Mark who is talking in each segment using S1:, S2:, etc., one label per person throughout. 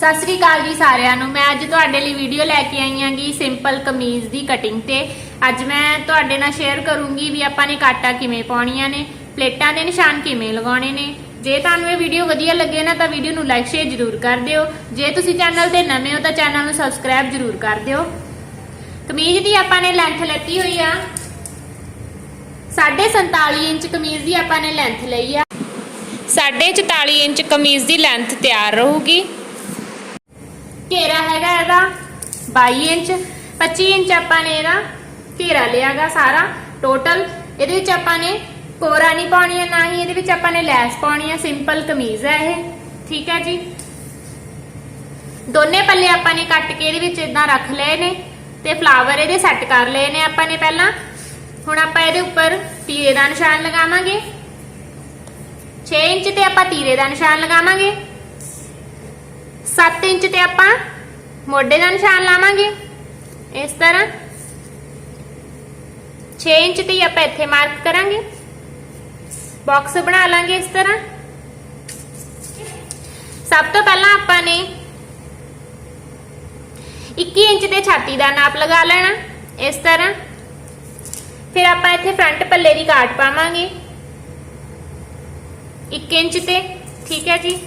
S1: ਸਤਿ ਸ੍ਰੀ ਅਕਾਲ ਜੀ ਸਾਰਿਆਂ ਨੂੰ। ਮੈਂ ਅੱਜ ਤੁਹਾਡੇ ਲਈ ਵੀਡੀਓ ਲੈ ਕੇ ਆਈ ਹਾਂਗੀ ਸਿੰਪਲ ਕਮੀਜ਼ ਦੀ ਕਟਿੰਗ ਤੇ। ਅੱਜ ਮੈਂ ਤੁਹਾਡੇ ਨਾਲ ਸ਼ੇਅਰ ਕਰੂੰਗੀ ਵੀ ਆਪਾਂ ਨੇ ਕਾਟਾ ਕਿਵੇਂ ਪਾਉਣੀਆਂ ਨੇ, ਪਲੇਟਾਂ ਦੇ ਨਿਸ਼ਾਨ ਕਿਵੇਂ ਲਗਾਉਣੇ ਨੇ। ਜੇ ਤੁਹਾਨੂੰ ਇਹ ਵੀਡੀਓ ਵਧੀਆ ਲੱਗੇ ਨਾ ਤਾਂ ਵੀਡੀਓ ਨੂੰ ਲਾਈਕ ਸ਼ੇਅਰ ਜ਼ਰੂਰ ਕਰ ਦਿਓ। ਜੇ ਤੁਸੀਂ ਚੈਨਲ ਤੇ ਨਵੇਂ ਹੋ ਤਾਂ ਚੈਨਲ ਨੂੰ ਸਬਸਕ੍ਰਾਈਬ ਜ਼ਰੂਰ ਕਰ ਦਿਓ। ਕਮੀਜ਼ ਦੀ ਆਪਾਂ ਨੇ ਲੈਂਥ ਲੈਤੀ ਹੋਈ ਆ। 47 ਇੰਚ ਕਮੀਜ਼ ਦੀ ਆਪਾਂ ਨੇ ਲੈਂਥ ਲਈ ਆ। 44 ਇੰਚ ਕਮੀਜ਼ ਦੀ ਲੈਂਥ ਤਿਆਰ ਰਹੂਗੀ। ਘੇਰਾ ਹੈਗਾ ਇਹਦਾ 22 ਇੰਚ 25 ਇੰਚ ਆਪਾਂ ਨੇ ਇਹਦਾ ਘੇਰਾ ਲਿਆਗਾ ਸਾਰਾ ਟੋਟਲ ਇਹਦੇ ਵਿੱਚ ਆਪਾਂ ਨੇ ਕੋਰਾ ਨਹੀਂ ਪਾਉਣੀ ਹੈ ਨਾ ਹੀ ਇਹਦੇ ਵਿੱਚ ਆਪਾਂ ਨੇ ਲੈਸ ਪਾਉਣੀ ਹੈ ਸਿੰਪਲ ਕਮੀਜ਼ ਹੈ ਇਹ। ਠੀਕ ਹੈ ਜੀ? ਦੋਨੇ ਪੱਲੇ ਆਪਾਂ ਨੇ ਕੱਟ ਕੇ ਇਹਦੇ ਵਿੱਚ ਇਦਾਂ ਰੱਖ ਲਏ ਨੇ ਤੇ ਫਲਾਵਰ ਇਹਦੇ ਸੈੱਟ ਕਰ ਲਏ ਨੇ ਆਪਾਂ ਨੇ ਪਹਿਲਾਂ। ਹੁਣ ਆਪਾਂ ਇਹਦੇ ਉੱਪਰ ਤੀਰੇ ਦਾ ਨਿਸ਼ਾਨ ਲਗਾਵਾਂਗੇ। 6 ਇੰਚ ਤੇ ਆਪਾਂ ਤੀਰੇ ਦਾ ਨਿਸ਼ਾਨ ਲਗਾਵਾਂਗੇ। 7 ਇੰਚ ਤੇ ਆਪਾਂ ਮੋਢੇ ਦਾ ਨਿਸ਼ਾਨ ਲਾਵਾਂਗੇ। ਇਸ ਤਰ੍ਹਾਂ 6 ਇੰਚ ਤੇ ਹੀ ਆਪਾਂ ਇੱਥੇ ਮਾਰਕ ਕਰਾਂਗੇ। ਬਾਕਸ ਬਣਾ ਲਾਂਗੇ ਇਸ ਤਰ੍ਹਾਂ। ਸਭ ਤੋਂ ਪਹਿਲਾਂ ਆਪਾਂ ਨੇ 21 ਇੰਚ ਤੇ ਛਾਤੀ ਦਾ ਨਾਪ ਲਗਾ ਲੈਣਾ। ਇਸ ਤਰ੍ਹਾਂ। ਫਿਰ ਆਪਾਂ ਇੱਥੇ ਫਰੰਟ ਪੱਲੇ ਦੀ ਕਾਟ ਪਾਵਾਂਗੇ। 1 ਇੰਚ ਤੇ, ਠੀਕ ਹੈ ਜੀ?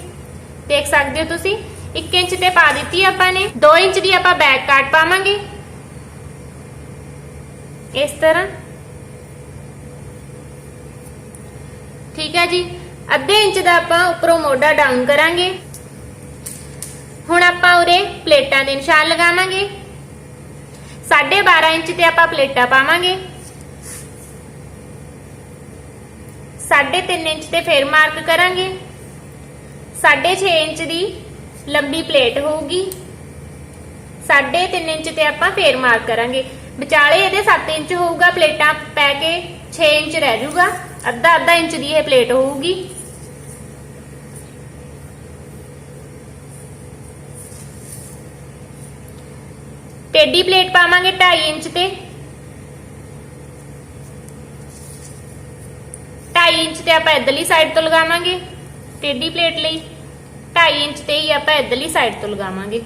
S1: ਦੇਖ ਸਕਦੇ ਹੋ ਤੁਸੀਂ? 1 ਇੰਚ ਤੇ ਪਾ ਦਿੱਤੀ ਆਪਾਂ ਨੇ 2 ਇੰਚ ਦੀ ਆਪਾਂ ਬੈਕ ਕਾਟ ਪਾਵਾਂਗੇ। ਇਸ ਤਰ੍ਹਾਂ। ਠੀਕ ਹੈ ਜੀ। ਅੱਧੇ ਇੰਚ ਦਾ ਆਪਾਂ ਉੱਪਰੋਂ ਮੋਢਾ ਡਾਊਨ ਕਰਾਂਗੇ। ਹੁਣ ਆਪਾਂ ਉਰੇ ਪਲੇਟਾਂ ਦੇ ਨਿਸ਼ਾਨ ਲਗਾਵਾਂਗੇ। 12.5 ਇੰਚ ਤੇ ਆਪਾਂ ਪਲੇਟਾਂ ਪਾਵਾਂਗੇ। 3.5 ਇੰਚ ਤੇ ਫੇਰ ਮਾਰਕ ਕਰਾਂਗੇ। 6.5 ਇੰਚ ਦੀ ਲੰਬੀ ਪਲੇਟ ਹੋਊਗੀ। 3.5 ਇੰਚ ਤੇ ਆਪਾਂ ਫੇਰ ਮਾਰਕ ਕਰਾਂਗੇ। ਵਿਚਾਲੇ ਇਹਦੇ 7 ਇੰਚ ਹੋਊਗਾ ਪਲੇਟਾਂ ਪੈ ਕੇ 6 ਇੰਚ ਰਹਿ ਜਾਊਗਾ ਅੱਧਾ ਅੱਧਾ ਇੰਚ ਦੀ ਇਹ ਪਲੇਟ ਹੋਊਗੀ। ਟੇਡੀ ਪਲੇਟ ਪਾਵਾਂਗੇ 2.5 ਇੰਚ ਤੇ। 2.5 ਇੰਚ ਤੇ ਆਪਾਂ ਇਧਰਲੀ ਸਾਈਡ ਤੋਂ ਲਗਾਵਾਂਗੇ। ਟੇਢੀ ਪਲੇਟ ਲਈ। 2.5 ਇੰਚ ਤੇ ਹੀ ਆਪਾਂ ਇਧਰਲੀ ਸਾਈਡ ਤੋਂ ਲਗਾਵਾਂਗੇ।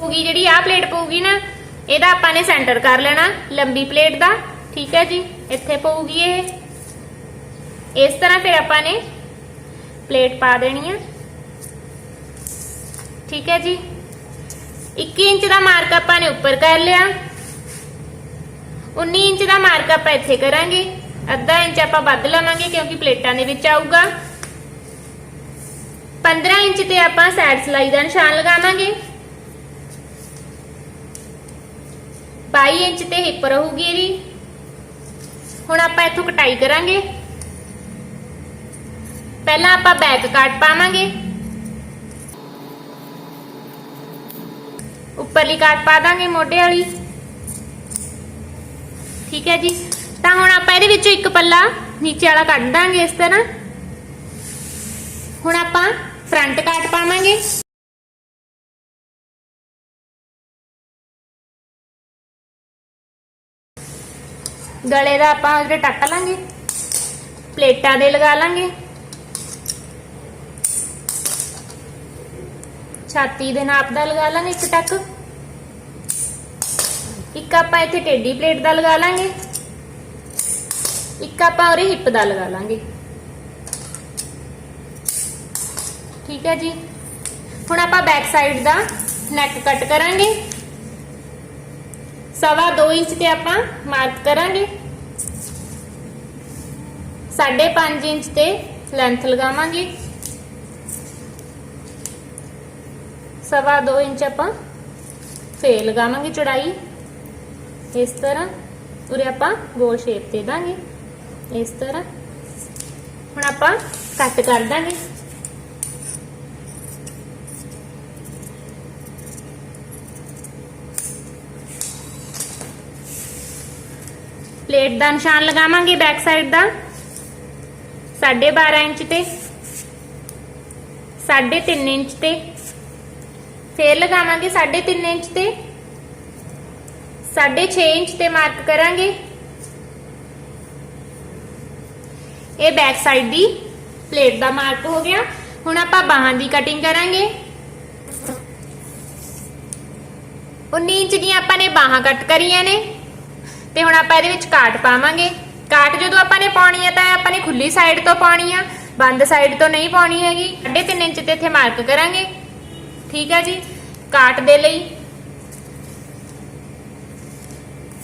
S1: ਪਊਗੀ ਜਿਹੜੀ ਆਹ ਪਲੇਟ ਪਊਗੀ ਨਾ, ਇਹਦਾ ਆਪਾਂ ਨੇ ਸੈਂਟਰ ਕਰ ਲੈਣਾ, ਲੰਬੀ ਪਲੇਟ ਦਾ, ਠੀਕ ਹੈ ਜੀ? ਇੱਥੇ ਪਊਗੀ ਇਹ। ਇਸ ਤਰ੍ਹਾਂ ਫਿਰ ਆਪਾਂ ਨੇ ਪਲੇਟ ਪਾ ਦੇਣੀ ਆ। ਠੀਕ ਹੈ ਜੀ? 21 ਇੰਚ ਦਾ ਮਾਰਕ ਆਪਾਂ ਨੇ ਉੱਪਰ ਕਰ ਲਿਆ। 19 ਇੰਚ ਦਾ ਮਾਰਕ ਆਪਾਂ ਇੱਥੇ ਕਰਾਂਗੇ। ਅੱਧਾ ਇੰਚ ਆਪਾਂ ਵੱਧ ਲਵਾਂਗੇ ਕਿਉਂਕਿ ਪਲੇਟਾਂ ਦੇ ਵਿੱਚ ਆਊਗਾ। 15 ਇੰਚ ਤੇ ਆਪਾਂ ਸਾਈਡ ਸਲਾਈ ਦਾ ਨਿਸ਼ਾਨ ਲਗਾਵਾਂਗੇ। 22 ਇੰਚ ਤੇ ਹਿੱਪ ਰਹੂਗੀ ਇਹਦੀ। ਹੁਣ ਆਪਾਂ ਇੱਥੋਂ ਕਟਾਈ ਕਰਾਂਗੇ। ਪਹਿਲਾਂ ਆਪਾਂ ਬੈਕ ਕਾਟ ਪਾਵਾਂਗੇ। ਉੱਪਰਲੀ ਕਾਟ ਪਾ ਦਾਂਗੇ ਮੋਢੇ ਵਾਲੀ। ਠੀਕ ਹੈ ਜੀ। ਤਾਂ ਹੁਣ ਆਪਾਂ ਇਹਦੇ ਵਿੱਚੋਂ ਇੱਕ ਪੱਲਾ ਨੀਚੇ ਵਾਲਾ ਕੱਢ ਦਾਂਗੇ ਇਸ ਤਰ੍ਹਾਂ। ਹੁਣ ਆਪਾਂ ਫਰੰਟ ਕਾਟ ਪਾਵਾਂਗੇ। ਗਲੇ ਦਾ ਆਪਾਂ ਜਿਹੜੇ ਟੱਕ ਲਾਂਗੇ। ਪਲੇਟਾਂ ਦੇ ਲਗਾ ਲਾਂਗੇ। ਛਾਤੀ ਦੇ ਨਾਪ ਦਾ ਲਗਾ ਲਾਂਗੇ ਇੱਕ ਟੱਕ। ਇੱਕ ਆਪਾਂ ਇੱਥੇ ਟੇਡੀ ਪਲੇਟ ਦਾ ਲਗਾ ਲਾਂਗੇ। ਇੱਕ ਆਪਾਂ ਉਰੇ ਹਿੱਪ ਦਾ ਲਗਾ ਲਾਂਗੇ। ਠੀਕ ਹੈ ਜੀ। ਹੁਣ ਆਪਾਂ ਬੈਕ ਸਾਈਡ ਦਾ ਨੈਕ ਕੱਟ ਕਰਾਂਗੇ। ਸਵਾ 2 ਇੰਚ ਤੇ ਆਪਾਂ ਮਾਰਕ ਕਰਾਂਗੇ। 5.5 ਇੰਚ ਤੇ ਲੈਂਥ ਲਗਾਵਾਂਗੇ। ਸਵਾ 2 ਇੰਚ ਆਪਾਂ ਫੇਰ ਲਗਾਵਾਂਗੇ ਚੌੜਾਈ। ਇਸ ਤਰ੍ਹਾਂ ਉਰੇ ਆਪਾਂ ਗੋਲ ਸ਼ੇਪ ਦੇ ਦਾਂਗੇ। ਇਸ ਤਰ੍ਹਾਂ। ਹੁਣ ਆਪਾਂ ਕੱਟ ਕਰ ਦਾਂਗੇ। ਪਲੇਟ ਦਾ ਨਿਸ਼ਾਨ ਲਗਾਵਾਂਗੇ ਬੈਕ ਸਾਈਡ ਦਾ। 12.5 ਇੰਚ ਤੇ 3.5 ਇੰਚ ਤੇ, ਫੇਰ ਲਗਾਵਾਂਗੇ 3.5 ਇੰਚ ਤੇ 6.5 ਇੰਚ ਤੇ ਮਾਰਕ ਕਰਾਂਗੇ। ਇਹ ਬੈਕ ਸਾਈਡ ਦੀ ਪਲੇਟ ਦਾ ਮਾਰਕ ਹੋ ਗਿਆ। ਹੁਣ ਆਪਾਂ ਬਾਹਾਂ ਦੀ ਕਟਿੰਗ ਕਰਾਂਗੇ। 19 ਇੰਚ ਦੀਆਂ ਆਪਾਂ ਨੇ ਬਾਹਾਂ ਕੱਟ ਕਰੀਆਂ ਨੇ। ਤੇ ਹੁਣ ਆਪਾਂ ਇਹਦੇ ਵਿੱਚ ਕਾਟ ਪਾਵਾਂਗੇ। ਕਾਟ ਜਦੋਂ ਆਪਾਂ ਨੇ ਪਾਉਣੀ ਹੈ ਤਾਂ ਆਪਾਂ ਨੇ ਖੁੱਲੀ ਸਾਈਡ ਤੋਂ ਪਾਉਣੀ ਆ, ਬੰਦ ਸਾਈਡ ਤੋਂ ਨਹੀਂ ਪਾਉਣੀ ਹੈਗੀ। 3.5 ਇੰਚ ਤੇ ਇੱਥੇ ਮਾਰਕ ਕਰਾਂਗੇ। ਠੀਕ ਹੈ ਜੀ? ਕਾਟ ਦੇ ਲਈ।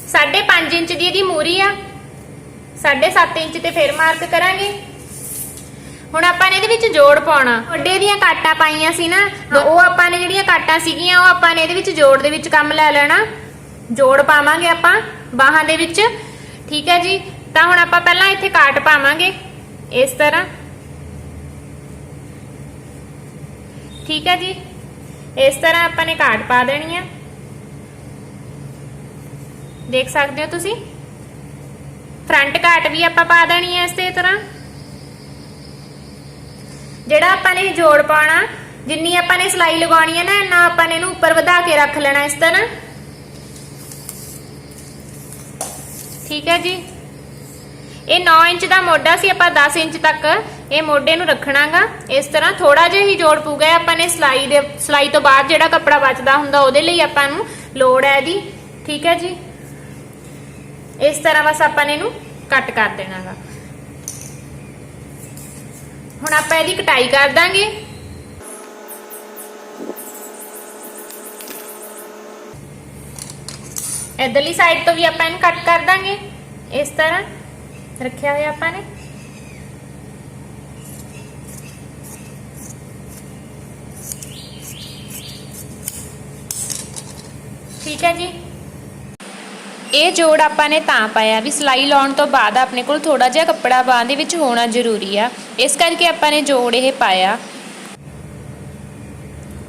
S1: 5.5 ਇੰਚ ਦੀ ਇਹਦੀ ਮੂਰੀ ਆ। 7.5 ਇੰਚ ਤੇ ਫਿਰ ਮਾਰਕ ਕਰਾਂਗੇ। ਹੁਣ ਆਪਾਂ ਨੇ ਇਹਦੇ ਵਿੱਚ ਜੋੜ ਪਾਉਣਾ। ਵੱਡੇ ਦੀਆਂ ਕਾਟਾਂ ਪਾਈਆਂ ਸੀ ਨਾ ਉਹ ਆਪਾਂ ਨੇ ਜਿਹੜੀਆਂ ਕਾਟਾਂ ਸੀਗੀਆਂ, ਉਹ ਆਪਾਂ ਨੇ ਇਹਦੇ ਵਿੱਚ ਜੋੜ ਦੇ ਵਿੱਚ ਕੰਮ ਲੈ ਲੈਣਾ। ਜੋੜ ਪਾਵਾਂਗੇ ਆਪਾਂ। ਬਾਹਾਂ ਦੇ ਵਿੱਚ। ਠੀਕ ਹੈ ਜੀ। ਤਾਂ ਹੁਣ ਆਪਾਂ ਪਹਿਲਾਂ ਇੱਥੇ ਕਾਟ ਪਾਵਾਂਗੇ। ਇਸ ਤਰ੍ਹਾਂ। ਠੀਕ ਹੈ ਜੀ। ਇਸ ਤਰ੍ਹਾਂ ਆਪਾਂ ਨੇ ਕਾਟ ਪਾ ਦੇਣੀ ਆ। ਦੇਖ ਸਕਦੇ ਹੋ ਤੁਸੀਂ? ਫਰੰਟ ਕਾਟ ਵੀ ਆਪਾਂ ਪਾ ਦੇਣੀ ਹੈ ਇਸੇ ਤਰ੍ਹਾਂ। ਜਿਹੜਾ ਆਪਾਂ ਨੇ ਜੋੜ ਪਾਉਣਾ, ਜਿੰਨੀ ਆਪਾਂ ਨੇ ਸਲਾਈ ਲਗਾਉਣੀ ਹੈ ਨਾ, ਇੰਨਾ ਆਪਾਂ ਨੇ ਇਹਨੂੰ ਉੱਪਰ ਵਧਾ ਕੇ ਰੱਖ ਲੈਣਾ ਇਸ ਤਰ੍ਹਾਂ। ਠੀਕ ਹੈ ਜੀ। ਇਹ 9 ਇੰਚ ਦਾ ਮੋਢਾ ਸੀ, ਆਪਾਂ 10 ਇੰਚ ਤੱਕ ਇਹ ਮੋਢੇ ਨੂੰ ਰੱਖਣਾਗਾ। ਇਸ ਤਰ੍ਹਾਂ ਥੋੜਾ ਜਿਹਾ ਹੀ ਜੋੜ ਪੂਗਾ ਆਪਾਂ ਨੇ ਸਲਾਈ ਦੇ ਸਲਾਈ ਤੋਂ ਬਾਅਦ ਜਿਹੜਾ ਕੱਪੜਾ ਬਚਦਾ ਹੁੰਦਾ ਉਹਦੇ ਲਈ ਆਪਾਂ ਨੂੰ ਲੋੜ ਹੈ ਇਹਦੀ ਠੀਕ ਹੈ ਜੀ। ਇਸ ਤਰ੍ਹਾਂ ਬਸ ਆਪਾਂ ਨੇ ਇਹਨੂੰ ਕੱਟ ਕਰ ਦੇਣਾਗਾ। ਹੁਣ ਆਪਾਂ ਇਹਦੀ ਕਟਾਈ ਕਰ ਦਾਂਗੇ। ਇਧਰਲੀ ਸਾਈਡ ਤੋਂ ਵੀ ਆਪਾਂ ਇਹਨੂੰ ਕੱਟ ਕਰ ਦਾਂਗੇ। ਇਸ ਤਰ੍ਹਾਂ ਰੱਖਿਆ ਹੋਇਆ ਆਪਾਂ ਨੇ। ਠੀਕ ਹੈ ਜੀ। ਇਹ ਜੋੜ ਆਪਾਂ ਨੇ ਤਾਂ ਪਾਇਆ ਵੀ ਸਲਾਈ ਲਾਉਣ ਤੋਂ ਬਾਅਦ ਆਪਣੇ ਕੋਲ ਥੋੜਾ ਜਿਹਾ ਕੱਪੜਾ ਬਾਹਾਂ ਦੇ ਵਿੱਚ ਹੋਣਾ ਜ਼ਰੂਰੀ ਆ। ਇਸ ਕਰਕੇ ਆਪਾਂ ਨੇ ਜੋੜ ਇਹ ਪਾਇਆ।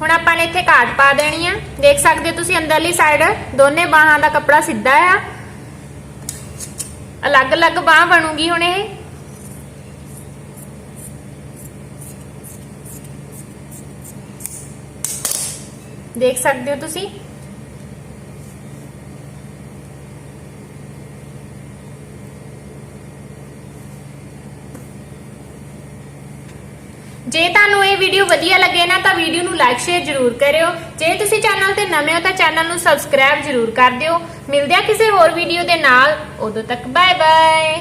S1: ਹੁਣ ਆਪਾਂ ਨੇ ਇੱਥੇ ਕਾਟ ਪਾ ਦੇਣੀ ਆ। ਦੇਖ ਸਕਦੇ ਹੋ ਤੁਸੀਂ ਅੰਦਰਲੀ ਸਾਈਡ ਦੋਨੇ ਬਾਹਾਂ ਦਾ ਕੱਪੜਾ ਸਿੱਧਾ ਆ। ਅਲੱਗ-ਅਲੱਗ ਬਾਹ ਬਣੂਗੀ ਹੁਣ ਇਹ। ਦੇਖ ਸਕਦੇ ਹੋ ਤੁਸੀਂ? ਜੇ ਤੁਹਾਨੂੰ ਇਹ ਵੀਡੀਓ ਵਧੀਆ ਲੱਗੇ ਨਾ ਤਾਂ ਵੀਡੀਓ ਨੂੰ ਲਾਈਕ ਸ਼ੇਅਰ ਜ਼ਰੂਰ ਕਰਿਓ। ਜੇ ਤੁਸੀਂ ਚੈਨਲ ਤੇ ਨਵੇਂ ਹੋ ਤਾਂ ਚੈਨਲ ਨੂੰ ਸਬਸਕ੍ਰਾਈਬ ਜ਼ਰੂਰ ਕਰ ਦਿਓ। ਮਿਲਦੇ ਆ ਕਿਸੇ ਹੋਰ ਵੀਡੀਓ ਦੇ ਨਾਲ। ਉਦੋਂ ਤੱਕ ਬਾਏ ਬਾਏ